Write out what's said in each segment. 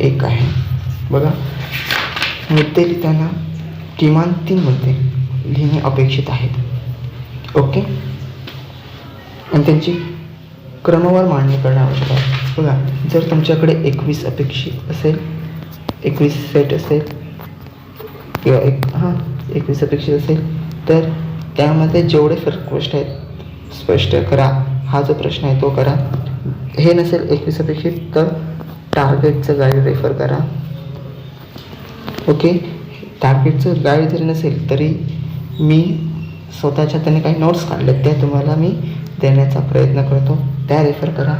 एक आहे. बघा. मुद्दे लिहिताना किमान तीन मुद्दे लिहिणे अपेक्षित आहेत. ओके? आणि त्यांची क्रमवार मांडणी करणं आवश्यक आहे. बघा जर तुमच्याकडे एकवीस अपेक्षित असेल एकवीस सेट असेल किंवा एक हां एकवीस अपेक्षित असेल तर त्यामध्ये जेवढे फरक गोष्ट आहेत स्पष्ट करा. हा जो प्रश्न आहे तो करा. हे नसेल एकवीस अपेक्षित तर टार्गेटचं गाईड रेफर करा. ओके टार्गेटचं गाईड जरी नसेल तरी मी स्वतःच्या त्याने काही नोट्स काढल्यात त्या तुम्हाला मी देण्याचा प्रयत्न करतो. त्या रेफर करा.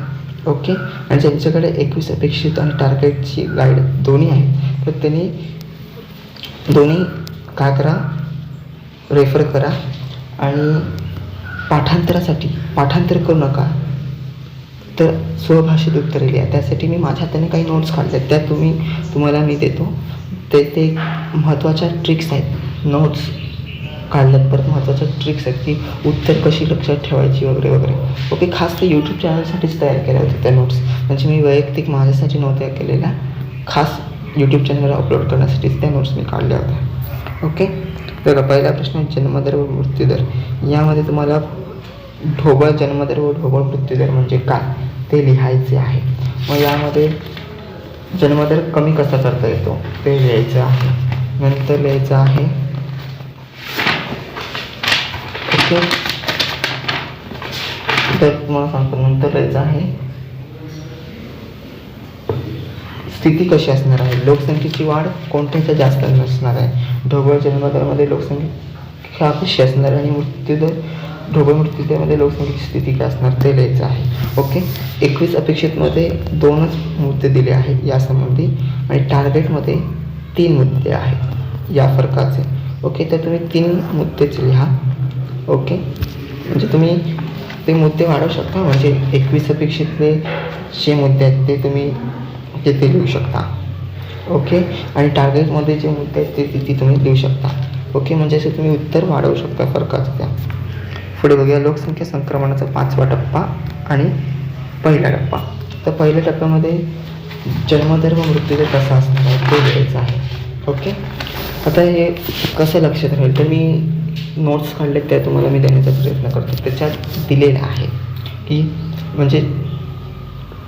ओके आणि ज्यांच्याकडे एकवीस अपेक्षित आणि टार्गेटची गाईड दोन्ही आहेत तर त्यांनी दोन्ही काय करा रेफर करा. आणि पाठांतरासाठी पाठांतर करू नका. तर स्वभाषेत उत्तरे लिहा. त्यासाठी मी माझ्या हाताने काही नोट्स काढले त्या तुम्ही तुम्हाला मी देतो. ते ते महत्त्वाच्या ट्रिक्स आहेत. नोट्स काढल्यात परत महत्त्वाच्या ट्रिक्स आहेत. की उत्तर कशी लक्षात ठेवायची वगैरे वगैरे. ओके खास ते यूट्यूब चॅनलसाठीच तयार केल्या होत्या त्या नोट्स म्हणजे मी वैयक्तिक माझ्यासाठी नव्हत्या केलेल्या. खास यूट्यूब चॅनलवर अपलोड करण्यासाठीच त्या नोट्स मी काढल्या होत्या. ओके? बघा पहिला प्रश्न जन्मदर व मृत्यूदर. यामध्ये तुम्हाला ढोबळ जन्मदर व ढोबळ मृत्यूदर म्हणजे काय? ते लिहायचे आहे. मग यामध्ये जन्मदर कमी कसा करता येतो? ते लिहायचं आहे. नंतर लिहायचं आहे. ओके. तर तुम्हाला सांगतो नंतर लिहायचं आहे. स्थिती कशी असणार आहे? लोकसंख्येची वाढ कोणत्याच्या जास्त नसणार आहे? ढोबळ जन्मदरामध्ये लोकसंख्या कशी असणार आहे? आणि मृत्यूदर ढोबळ मृत्यूतेमध्ये लोकसंख्येची स्थिती काय असणार ते लिहायचं आहे. ओके एकवीस अपेक्षितमध्ये दोनच मुद्दे दिले आहेत यासंबंधी आणि टार्गेटमध्ये तीन मुद्दे आहेत या फरकाचे. ओके तर तुम्ही तीन मुद्देच लिहा. ओके म्हणजे तुम्ही ते मुद्दे वाढवू शकता म्हणजे एकवीस अपेक्षितले जे मुद्दे आहेत ते तुम्ही तिथे लिहू शकता. ओके आणि टार्गेटमध्ये जे मुद्दे आहेत ते तिथे तुम्ही लिहू शकता. ओके म्हणजे असे तुम्ही उत्तर वाढवू शकता फरकाचं त्या. पुढे बघूया लोकसंख्या संक्रमणाचा पाचवा टप्पा आणि पहिला टप्पा. तर पहिल्या टप्प्यामध्ये जन्मदर व मृत्यूदर कसा असणार आहे ते लिहायचं आहे. ओके? आता हे कसं लक्षात राहील? तर मी नोट्स काढले त्या तुम्हाला मी देण्याचा प्रयत्न करतो. त्याच्यात दिलेलं आहे की म्हणजे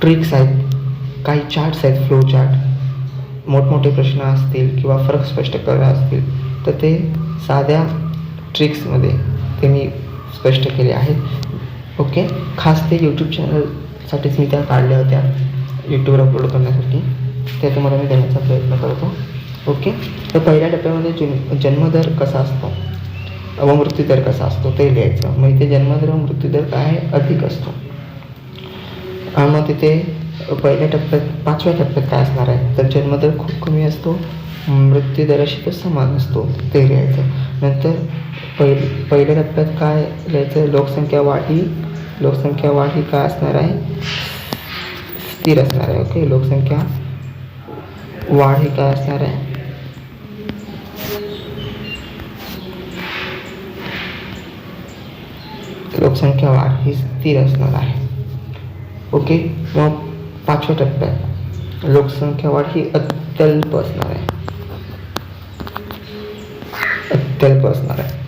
ट्रिक्स आहेत काही चार्ट्स आहेत फ्लो चार्ट मोठमोठे प्रश्न असतील किंवा फरक स्पष्ट करा असतील तर ते साध्या ट्रिक्समध्ये ते मी स्पष्ट केले आहेत. ओके? खास ते यूट्यूब चॅनलसाठीच मी त्या काढल्या होत्या. यूट्यूबवर अपलोड करण्यासाठी. त्या तुम्हाला मी देण्याचा प्रयत्न करतो. ओके? तर पहिल्या टप्प्यामध्ये जन जन्मदर कसा असतो? व मृत्यूदर कसा असतो? ते लिहायचं. मग इथे जन्मदर व मृत्यूदर काय अधिक असतो. मग तिथे पहिल्या टप्प्यात पाचव्या टप्प्यात काय असणार आहे? तर जन्मदर खूप कमी असतो. मृत्यूदराशी तो समान असतो. ते लिहायचं. नंतर पहिल पहिल्या टप्प्यात काय लिहायचं? लोकसंख्या वाढ ही लोकसंख्या वाढ ही काय असणार आहे? स्थिर असणार आहे ओके? लोकसंख्या वाढ ही काय असणार आहे? लोकसंख्या वाढ ही स्थिर असणार आहे. ओके? मग पाचव्या टप्प्यात. लोकसंख्या वाढ ही अत्यल्प असणार आहे. अत्यल्प असणार आहे.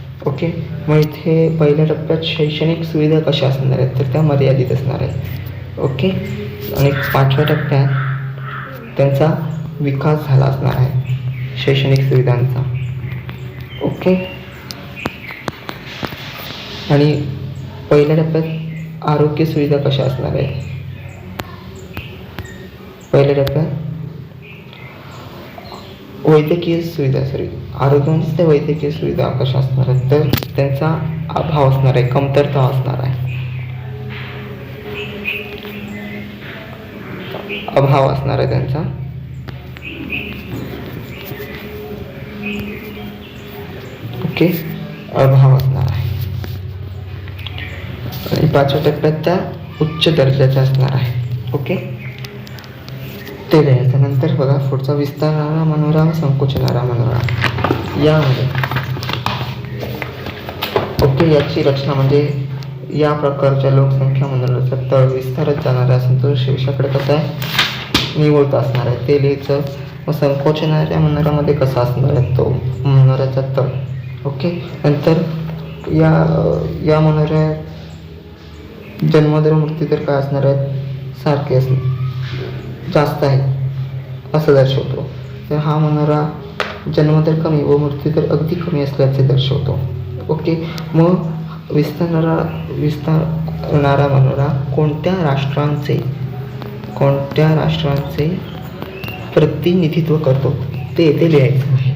ओके. मग इथे पहिल्या टप्प्यात शैक्षणिक सुविधा कशा असणार आहेत? तर त्या मर्यादित असणार आहेत. ओके. आणि पाचव्या टप्प्यात त्यांचा विकास झाला असणार आहे. शैक्षणिक सुविधांचा. ओके. आणि पहिल्या टप्प्यात आरोग्य सुविधा कशा असणार आहेत? पहिल्या टप्प्यात वैद्यकीय सुविधा सॉरी आरोग्य ते वैद्यकीय सुविधा कशा असणार आहेत तर त्यांचा अभाव असणार आहे कमतरता असणार आहे. अभाव असणार आहे त्यांचा. ओके अभाव असणार आहे. आणि पाचव्या टप्प्यात त्या उच्च दर्जाच्या असणार आहे. ओके? ते लिहायचं नंतर बघा पुढचा विस्तारणारा मनोरा संकोचन आरा मनोरा यामध्ये. ओके याची रचना म्हणजे या प्रकारच्या लोकसंख्या मंडळाचा तळ विस्तारत जाणाऱ्या संतोष रेषाकडे कसं आहे? निवडत असणार आहे. ते लिहायचं मग संकोचणाऱ्या मंडळामध्ये कसा असणार आहे तो मनोऱ्याचा तळ? ओके नंतर या या मनोऱ्या जन्मदर मृत्यूदर काय असणार आहेत? सारखे असणार जास्त आहे असं दर्शवतो. तर हा मनोरा जन्मदर कमी व मृत्यूदर अगदी कमी असल्याचे दर्शवतो. ओके मग विस्तारणारा विस्तारणारा मनोरा कोणत्या राष्ट्रांचे कोणत्या राष्ट्रांचे प्रतिनिधित्व करतो? ते येथे लिहायचं आहे.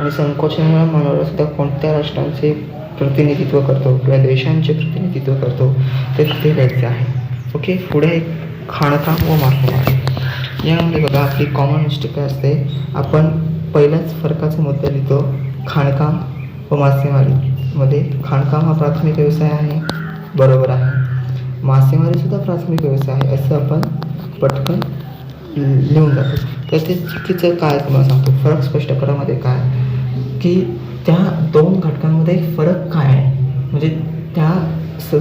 आणि संकोचनारा मनोरा सुद्धा कोणत्या राष्ट्रांचे प्रतिनिधित्व करतो? किंवा देशांचे प्रतिनिधित्व करतो? ते तिथे लिहायचे आहे. ओके पुढे एक खाणकाम व मासेमारी यामध्ये बघा आपली कॉमन मिस्टेक असते? आपण पहिल्याच फरकाचा मुद्दा लिहितो खाणकाम व मासेमारीमध्ये खाणकाम हा प्राथमिक व्यवसाय आहे. बरोबर आहे. मासेमारीसुद्धा प्राथमिक व्यवसाय आहे असं आपण पटकन लिहून जातो तर ते चुकीचं काय तुम्हाला सांगतो. फरक स्पष्ट करामध्ये काय की त्या दोन घटकांमध्ये फरक काय आहे? म्हणजे त्या स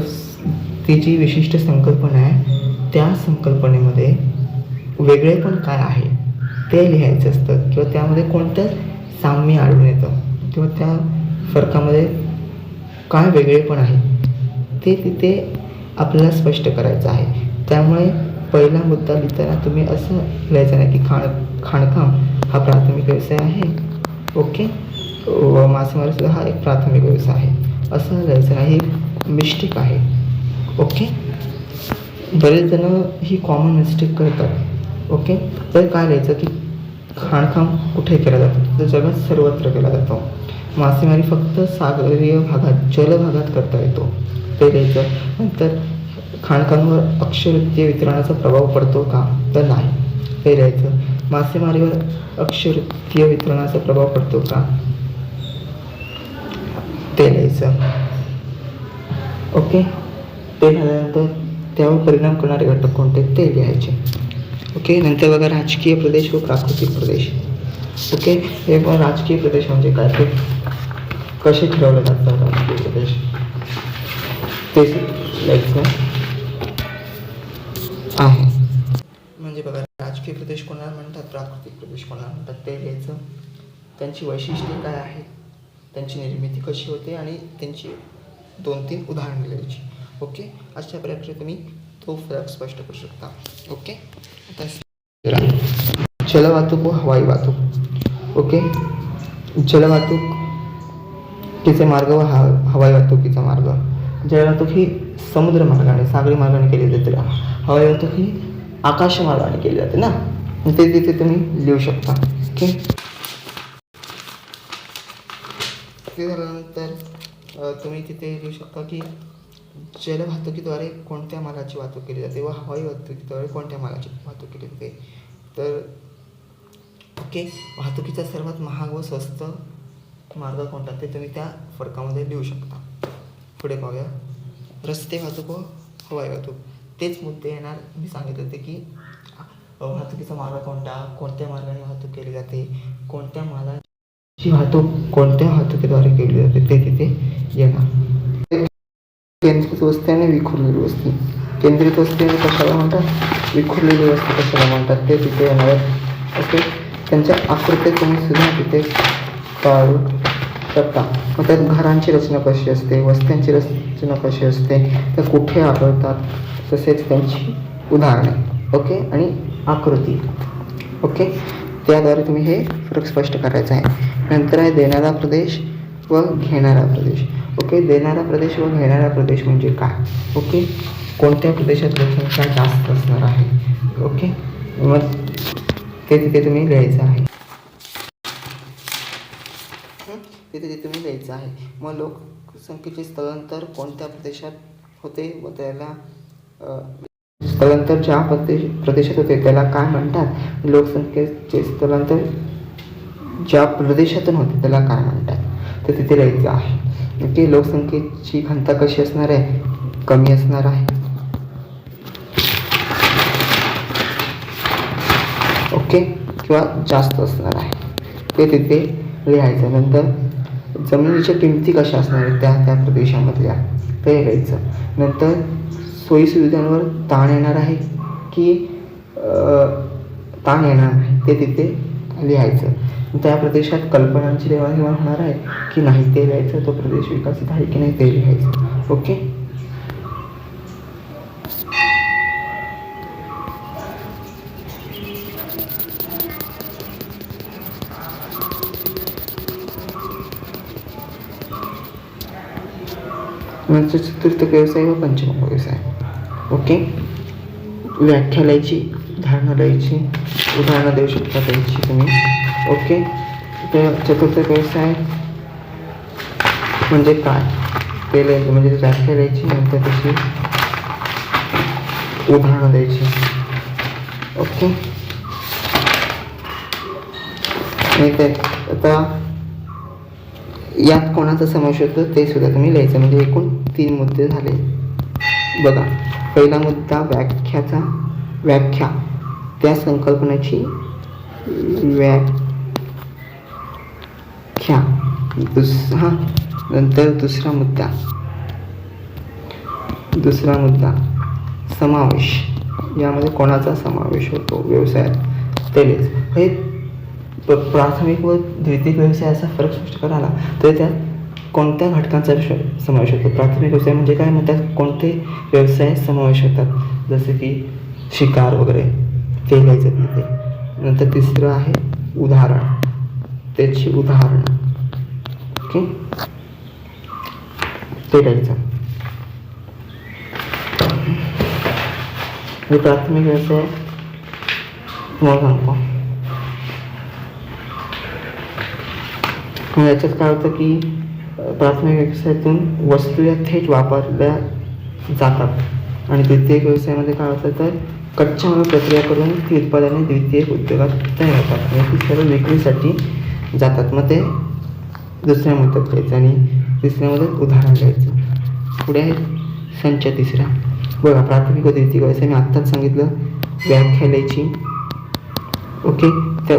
ती जी विशिष्ट संकल्पना आहे त्या संकल्पनेमध्ये वेगळेपण काय आहे? ते लिहायचं असतं किंवा त्यामध्ये कोणतं साम्य आढळून येतं किंवा त्या फरकामध्ये काय वेगळेपण आहे ते तिथे आपल्याला स्पष्ट करायचं आहे. त्यामुळे पहिला मुद्दा लिहिताना तुम्ही असं लिहायचं नाही की खाण खाणकाम हा प्राथमिक व्यवसाय आहे ओके? व मासेमारीसुद्धा हा एक प्राथमिक व्यवसाय आहे. असं लिहायचं नाही मिस्टेक आहे ओके? बरेच जण ही कॉमन मिस्टेक करतात ओके? तर काय लिहायचं की खाणकाम कुठे केला जातो? तर जगात सर्वत्र केला जातो. मासेमारी फक्त सागरीय भागात जलभागात करता येतो. ते लिहायचं नंतर खाणकामावर अक्षरवृत्तीय वितरणाचा प्रभाव पडतो का? तर नाही. ते लिहायचं मासेमारीवर अक्षरवृत्तीय वितरणाचा प्रभाव पडतो का? ते लिहायचं ओके? ते झाल्यानंतर त्यावर परिणाम करणारे घटक कोणते? ते लिहायचे. ओके नंतर बघा राजकीय प्रदेश व प्राकृतिक प्रदेश. ओके हे पण राजकीय प्रदेश म्हणजे काय? ते कसे ठरवले जातात राजकीय प्रदेश? ते लिहायचं आहे. म्हणजे बघा राजकीय प्रदेश कोणाला म्हणतात? प्राकृतिक प्रदेश कोणाला म्हणतात? ते लिहायचं. त्यांची वैशिष्ट्ये काय आहेत? त्यांची निर्मिती कशी होते? आणि त्यांची दोन तीन उदाहरणं लिहायची. ओके अशा प्रकारे तुम्ही तो फरक स्पष्ट करू शकता. ओके जलवाहतूक व हवाई वाहतूक ओके? जलवाहतूक तिचे मार्ग व हा हवाई वाहतुकीचा मार्ग. जलवाहतूक ही समुद्र मार्गाने सागरी मार्गाने केली जाते. हवाई वाहतूक ही आकाश मार्गाने केली जाते ना? ते तिथे तुम्ही लिहू शकता. ओके? ते झाल्यानंतर तुम्ही तिथे लिहू शकता की जल वाहतुकीद्वारे कोणत्या मालाची वाहतूक केली जाते व हवाई वाहतुकीद्वारे कोणत्या मालाची वाहतूक केली जाते. तर ओके वाहतुकीचा सर्वात महाग व स्वस्त मार्ग कोणता? ते तुम्ही त्या फरकामध्ये लिहू शकता. पुढे पाहूया. रस्ते वाहतूक व हवाई वाहतूक. तेच मुद्दे येणार. मी सांगितले होते की वाहतुकीचा मार्ग कोणता? कोणत्या मार्गाने वाहतूक केली जाते? कोणत्या मालाची वाहतूक कोणत्या वाहतुकीद्वारे केली जाते? ते तिथे येणार. केंद्रित वस्ती आणि विखुरलेली वस्ती. केंद्रित वस्ती आणि कशाला म्हणतात? विखुरलेली वस्ती कशाला म्हणतात? ते तिथे येणार आहेत. ओके? त्यांच्या आकृत्या तुम्ही सुद्धा तिथे काढू शकता. मग त्यात घरांची रचना कशी असते? वस्त्यांची रचना कशी असते? त्या कुठे आढळतात? तसेच त्यांची उदाहरणे. ओके? आणि आकृती. ओके? त्याद्वारे तुम्ही हे फरक स्पष्ट करायचं आहे. नंतर आहे देणारा प्रदेश व घेणारा प्रदेश. ओके? देणारा प्रदेश व घेणारा प्रदेश म्हणजे काय? ओके? कोणत्या प्रदेशात लोकसंख्या जास्त असणार आहे? ओके? मग ते तिथे तुम्ही लिहायचं आहे. तिथे तिथे तुम्ही लिहायचं आहे. मग लोकसंख्येचे स्थलांतर कोणत्या प्रदेशात होते व त्याला स्थलांतर ज्या प्रदेश प्रदेशात होते त्याला काय म्हणतात? लोकसंख्येचे स्थलांतर ज्या प्रदेशातून होते त्याला काय म्हणतात? तर तिथे लिहायचं आहे. की लोकसंख्येची घनता कशी असणार आहे? कमी असणार आहे. ओके? किंवा जास्त असणार आहे. ते तिथे लिहायचं. नंतर जमिनीच्या किमती कशा असणार आहेत? त्या त्या प्रदेशामधल्या ते लिहायचं. नंतर सोयीसुविधांवर ताण येणार आहे की ताण येणार नाही. ते तिथे लिहायचं. त्या प्रदेशात कल्पनांची देवाणघेवाण होणार आहे की नाही ते लिहायचं तो प्रदेश विकसित आहे की नाही ते लिहायचं. ओके? म्हणजे चतुर्थ व्यवसाय व पंचम व्यवसाय. ओके? व्याख्या लिहायची धारणा लिहायची उदाहरणं देऊ शकता द्यायची तुम्ही. ओके? ते चतुर्थ व्यवसाय म्हणजे काय? ते लिहायचं म्हणजे व्याख्या लिहायची नंतर तशी उदाहरणं द्यायची. ओके? नाही तर आता यात कोणाचा समावेश होतो ते सुद्धा तुम्ही लिहायचं. म्हणजे एकूण तीन मुद्दे झाले. बघा पहिला मुद्दा व्याख्याचा व्याख्या. त्या संकल्पनेची व्याख्या. घ्या दुसरा नंतर दुसरा मुद्दा. दुसरा मुद्दा. समावेश. यामध्ये कोणाचा समावेश होतो? व्यवसायात. ते हे प्राथमिक व द्वितीय व्यवसायाचा फरक स्पष्ट करायला तर त्यात कोणत्या घटकांचा समावेश होतो? प्राथमिक व्यवसाय म्हणजे काय? म्हणतात कोणते व्यवसाय समावेश होतात? जसे की शिकार वगैरे ते लिहायचं नंतर तिसरं आहे उदाहरण. त्याची उदाहरणं. ओके? ते द्यायचं. मी प्राथमिक व्यवसाय तुम्हाला सांगतो. याच्यात काय होतं की प्राथमिक व्यवसायातून वस्तू या थेट वापरल्या जातात. आणि द्वितीय व्यवसायामध्ये काय होतं तर कच्च्या माल प्रक्रिया करून ती उत्पादने द्वितीय उद्योगात तयार होतात. आणि ती सर्व विक्रीसाठी जातात. मग ते दुसऱ्या मुद्द्यात घ्यायचं आणि तिसऱ्यामध्ये उदाहरण घ्यायचं पुढे आहे संच तिसरा. बघा प्राथमिक व द्वितीय व्यवसाय मी आत्ताच सांगितलं व्याख्या लिहायची. ओके? त्या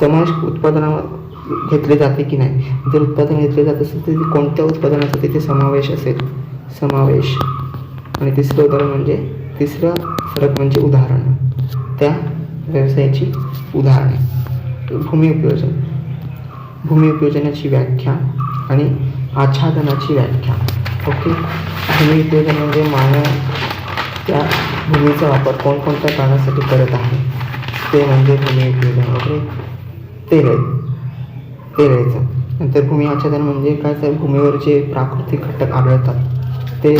समावेश उत्पादना घेतले जाते की नाही? जर उत्पादन घेतले जात असेल तर कोणत्या उत्पादनाचा तिथे समावेश असेल? समावेश. आणि तिसरं उदाहरण म्हणजे तिसरं फरक म्हणजे उदाहरण. त्या व्यवसायाची उदाहरणे. भूमी उपयोजन. भूमिउपयोजनाची व्याख्या आणि आच्छादनाची व्याख्या. ओके? भूमिउपयोजन म्हणजे मानव त्या भूमीचा वापर कोणकोणत्या कारणासाठी करत आहे? ते म्हणजे भूमिउपयोजन ओके? वगैरे ते ते नंतर भूमी आच्छादन म्हणजे काय तर भूमीवर जे प्राकृतिक घटक आढळतात ते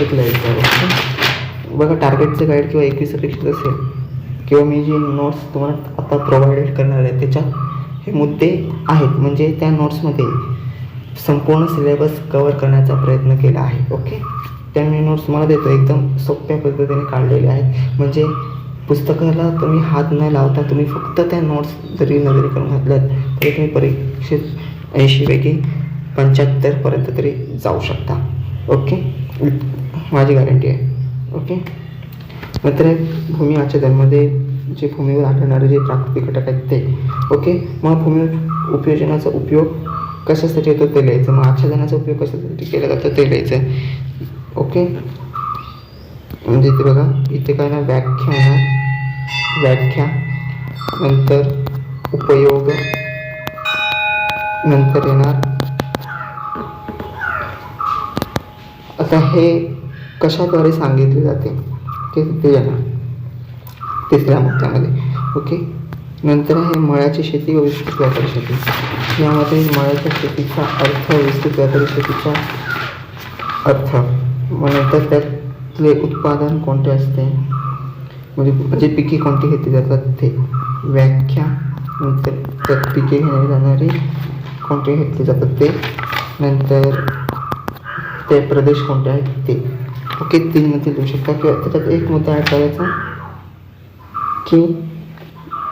एक लिहायचं ओके? बघा टार्गेटचं गाईड किंवा एकवीस अपेक्षित असेल. किंवा मी जे नोट्स तुम्हाला आता प्रोव्हाइडेड करणार आहे त्याच्यात हे मुद्दे आहेत. म्हणजे त्या नोट्समध्ये संपूर्ण सिलेबस कवर करण्याचा प्रयत्न केला आहे. ओके त्या मी नोट्स मला देतो. एकदम सोप्या पद्धतीने काढलेले आहेत. म्हणजे पुस्तकाला तुम्ही हात न लावता तुम्ही फक्त त्या नोट्स जरी नजरे करून घातल्यात तरी तुम्ही परीक्षेत ऐंशीपैकी पंच्याहत्तरपर्यंत तरी जाऊ शकता. ओके माझी गॅरंटी आहे. ओके मात्र आहे भूमी आच्छादनमध्ये जे भूमीवर आढळणारे जे प्राकृतिक घटक आहेत ते. ओके? मग भूमीवर उपयोजनाचा उपयोग कशासाठी येतो? ते लिहायचं. मग आच्छादनाचा उपयोग कशासाठी केला जातो? ते लिहायचं. ओके? म्हणजे इथे बघा इथे काय ना व्याख्या व्याख्या नंतर उपयोग नंतर येणार. आता हे कशाद्वारे सांगितले जाते? ते येणार. तिसऱ्या मुद्द्यामध्ये ओके नंतर आहे मळ्याची शेती व विस्तृत व्यापारी शेती यामध्ये मळ्याच्या शेतीचा अर्थ विस्तृत व्यापारी शेतीचा अर्थ. मग नंतर त्यातले उत्पादन कोणते असते? म्हणजे म्हणजे पिके कोणती घेतली जातात ते. व्याख्या. नंतर त्यात पिके घेण्यात जाणारी कोणते घेतले जातात ते. नंतर ते प्रदेश कोणते आहेत ते. ओके तीन मध्ये देऊ शकता. किंवा त्याच्यात एक मुद्दा ॲड करायचा की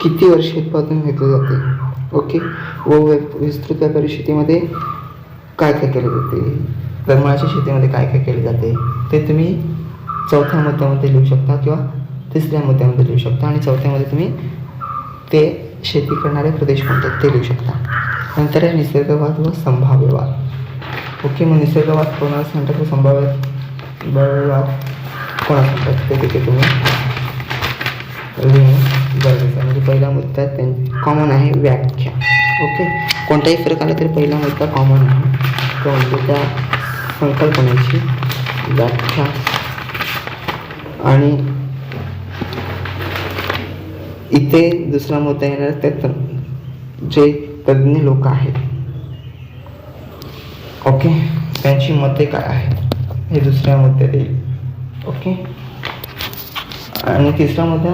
किती वर्ष उत्पादन घेतले जाते? ओके व व्य- विस्तृत व्यापारी शेतीमध्ये काय काय केले जाते? दरमळाच्या शेतीमध्ये काय काय केले जाते? ते तुम्ही चौथ्या मुद्द्यामध्ये लिहू शकता किंवा तिसऱ्या मुद्द्यामध्ये लिहू शकता आणि चौथ्यामध्ये तुम्ही ते शेती करणारे प्रदेश कोणते ते लिहू शकता. नंतर आहे निसर्गवाद व संभाव्यवाद. ओके मग निसर्गवाद कोणाला सांगतात? व संभाव्य वाद कोणाला सांगतात? ते तिथे तुम्ही लिहिणे गरजेचं आहे. म्हणजे पहिला मुद्दा त्यां कॉमन आहे व्याख्या. ओके कोणताही फरक आला तरी पहिला मुद्दा कॉमन आहे. तो म्हणजे त्या संकल्पनेची व्याख्या. आणि इथे दुसरा मुद्दा येणार ते जे तज्ज्ञ लोक आहेत. ओके त्यांची मते काय आहेत? हे दुसऱ्या मुद्द्यात येईल ओके आणि तिसरा मुद्दा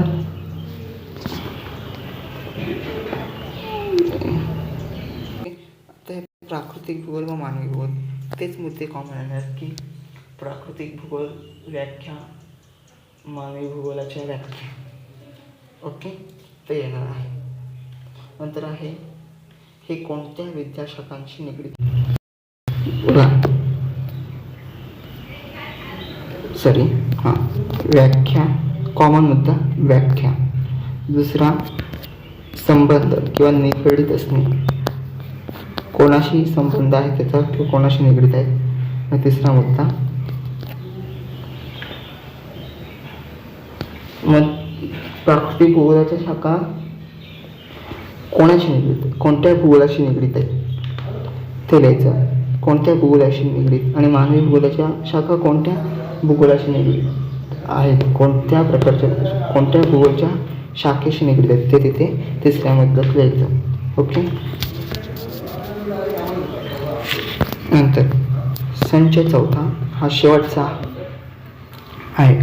आता हे प्राकृतिक भूगोल व मानवी भूगोल. तेच मुद्दे कॉमन येणार की प्राकृतिक भूगोल व्याख्या मानवी भूगोलाच्या व्याख्या. ओके ते येणार आहे. नंतर आहे हे कोणत्या विद्याशाखांशी निगडीत? सॉरी हां. व्याख्या कॉमन मुद्दा व्याख्या. दुसरा संबंध किंवा निगडीत असणे. कोणाशी संबंध आहे त्याचा किंवा कोणाशी निगडीत आहे? तिसरा मुद्दा. मग प्राकृतिक भूगोलाच्या शाखा कोणाशी निगडीत? कोणत्या भूगोलाशी निगडीत आहेत ते लिहायचं कोणत्या भूगोलाशी निगडीत? आणि मानवी भूगोलाच्या शाखा कोणत्या भूगोलाशी निगडीत आहेत? कोणत्या प्रकारच्या कोणत्या भूगोलच्या शाखेशी निगडीत आहेत? ते तिथे तिसऱ्या मुद्द्यात लिहायचं ओके? नंतर संच चौथा हा शेवटचा आहे.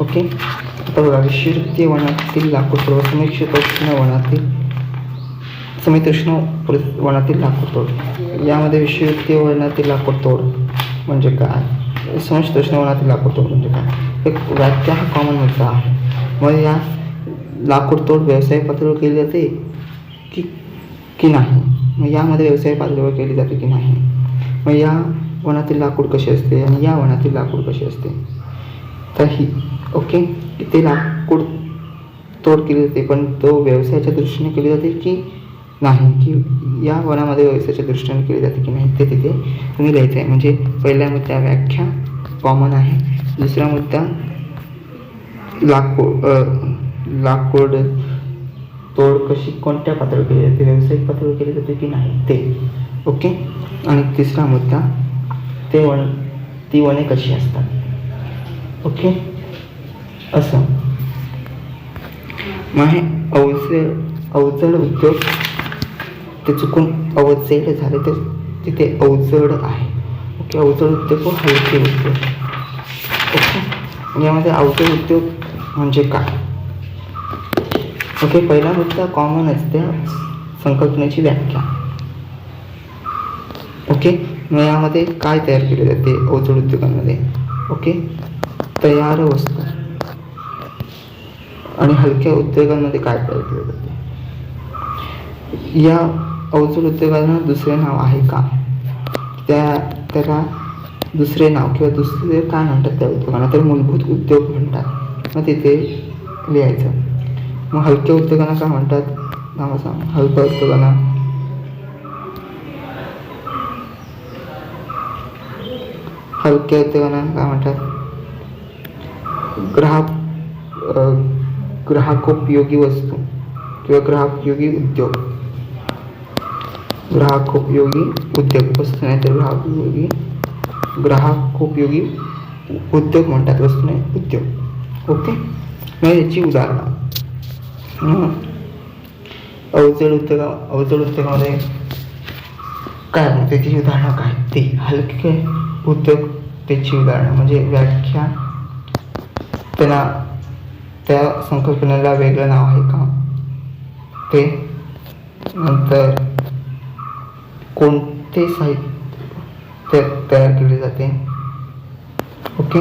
ओके आता बघा विषुवृत्तीय वनातील लाकूड तोड समीक्षित वनातील समितृष्ण वनातील लाकूड तोड. यामध्ये विषुवृत्तीय वनातील लाकूड तोड म्हणजे काय? समितृष्ण वनातील लाकूड तोड म्हणजे काय? एक व्याख्या हा कॉमन मुद्दा आहे. मग या लाकूड तोड व्यवसाय पातळीवर केली जाते की की नाही? मग यामध्ये व्यवसाय पातळीवर केली जाते की नाही? मग या वनातील लाकूड कशी असते आणि या वनातील लाकूड कशी असते? तर ही ओके? ते लाकूड तोड केली जाते पण तो व्यवसायाच्या दृष्टीने केली जाते की नाही? की या वनामध्ये व्यवसायाच्या दृष्टीने केली जाते की नाही ते तिथे तुम्ही लिहायचं आहे. म्हणजे पहिल्या मुद्दा व्याख्या कॉमन आहे. दुसरा मुद्दा लाकूड लाकूड तोड कशी कोणत्या पातळीवर केली जाते व्यावसायिक पातळीवर केली जाते की नाही ते. ओके? आणि तिसरा मुद्दा ते वन ती वने कशी असतात? ओके? असं. मग हे अवजड अवजड उद्योग ते चुकून अवजड झाले तर तिथे अवजड आहे. ओके अवजड उद्योग व हलके उद्योग. ओके? यामध्ये अवजड उद्योग म्हणजे काय? ओके पहिला मुद्दा कॉमन असते संकल्पनेची व्याख्या. ओके मग यामध्ये काय तयार केले जाते अवजड उद्योगांमध्ये? ओके तयार वस्तू आणि हलक्या उद्योगांमध्ये काय तयार केले जाते? या अवजड उद्योगांना दुसरे नाव आहे का? त्या त्याला दुसरे नाव किंवा दुसरे काय म्हणतात त्या उद्योगांना? तर मूलभूत उद्योग म्हणतात. मग तिथे लिहायचं. मग हलक्या उद्योगांना काय म्हणतात? नाव सांग हलक्या उद्योगांना. हलक्या उद्योगांना काय म्हणतात? ग्राहक ग्राहकोपयोगी वस्तू किंवा ग्राहकोपयोगी उद्योग. ग्राहकोपयोगी उद्योग. वस्तू नाही तर ग्राहकोपयोगी ग्राहकोपयोगी उद्योग म्हणतात. वस्तू नाही उद्योग. ओके? मग याची उदाहरणं. अवजड उद्योगा अवजड उद्योगामध्ये काय त्याची उदाहरणं काय? ते हलके उद्योग त्याची उदाहरणं म्हणजे व्याख्या. त्यांना त्या संकल्पनेला वेगळं नाव आहे का? ते नंतर कोणते साहित्य तयार केले जाते? ओके?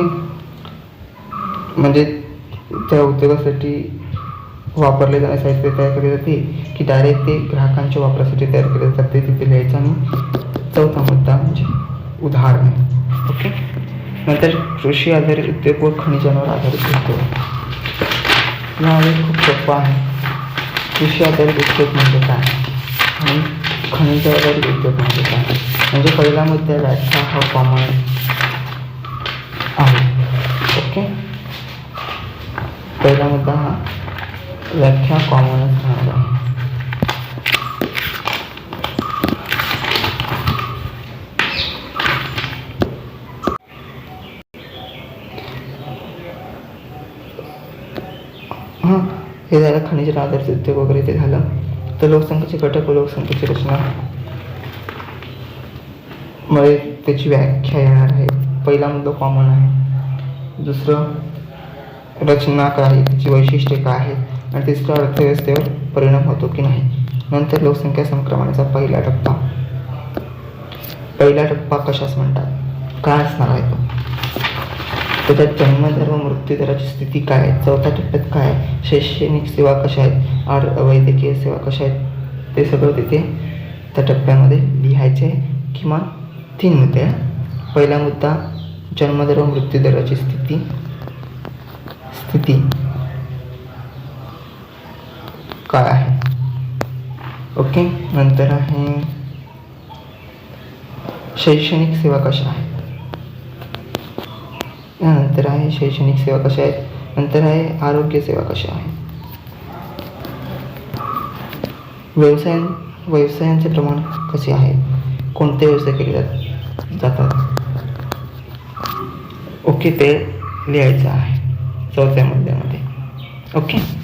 म्हणजे त्या उद्योगासाठी वापरले जाणारे साहित्य तयार केले जाते की डायरेक्ट ते ग्राहकांच्या वापरासाठी तयार केले जातात. ते तिथे लिहायचं आणि चौथा मुद्दा म्हणजे उदाहरण. ओके नंतर कृषी आधारित उद्योग व खनिजांवर आधारित उद्योग. यावेळी खूप सोपं आहे. कृषी आधारित उद्योग म्हणजे काय? आणि खनिज आधारित उद्योग म्हणजे काय? म्हणजे पहिला मुद्दा व्याख्या हा कॉमन आहे. ओके पहिला मुद्दा हा व्याख्या कॉमनच राहणार आहे हां हे झालं खनिज आधारित उद्योग वगैरे ते झालं. तर लोकसंख्येचे घटक व लोकसंख्येची रचना. मध्ये त्याची व्याख्या येणार आहे. पहिला मुद्दा कॉमन आहे. दुसरं रचना काय त्याची वैशिष्ट्ये काय आहेत? आणि तिसरा अर्थव्यवस्थेवर परिणाम होतो की नाही? नंतर लोकसंख्या संक्रमणाचा पहिला टप्पा. पहिला टप्पा कशास म्हणतात? काय असणार आहे तो? त्याच्यात जन्मदर व मृत्यूदराची स्थिती काय आहे? चौथ्या टप्प्यात काय आहे? शैक्षणिक सेवा कशा आहेत? आर वैद्यकीय सेवा कशा आहेत? ते सगळं तिथे त्या टप्प्यामध्ये लिहायचे आहे. किमान तीन मुद्दे आहे पहिला मुद्दा जन्मदर व मृत्यूदराची स्थिती. स्थिती. काय आहे. ओके? नंतर आहे. शैक्षणिक सेवा कशा आहेत? नंतर आहे शैक्षणिक सेवा कशा आहेत? नंतर आहे आरोग्य सेवा कशा आहेत? व्यवसाय व्यवसायांचे प्रमाण कसे आहे कोणते व्यवसाय केले जात जातात? ओके ते लिहायचं आहे. चौथ्या मुद्द्यामध्ये. ओके?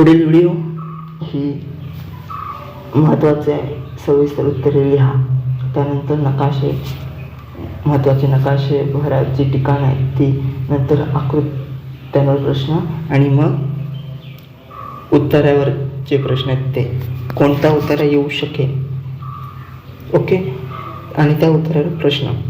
पुढील व्हिडिओ ही महत्त्वाचे आहे सविस्तर उत्तरे लिहा. त्यानंतर नकाशे. महत्त्वाचे नकाशे भराची ठिकाण आहेत ती नंतर आकृत्यांवर प्रश्न आणि मग उत्तरावर जे प्रश्न आहेत ते. कोणता उत्तरा येऊ शकेल? ओके? आणि त्या उत्तरावर प्रश्न.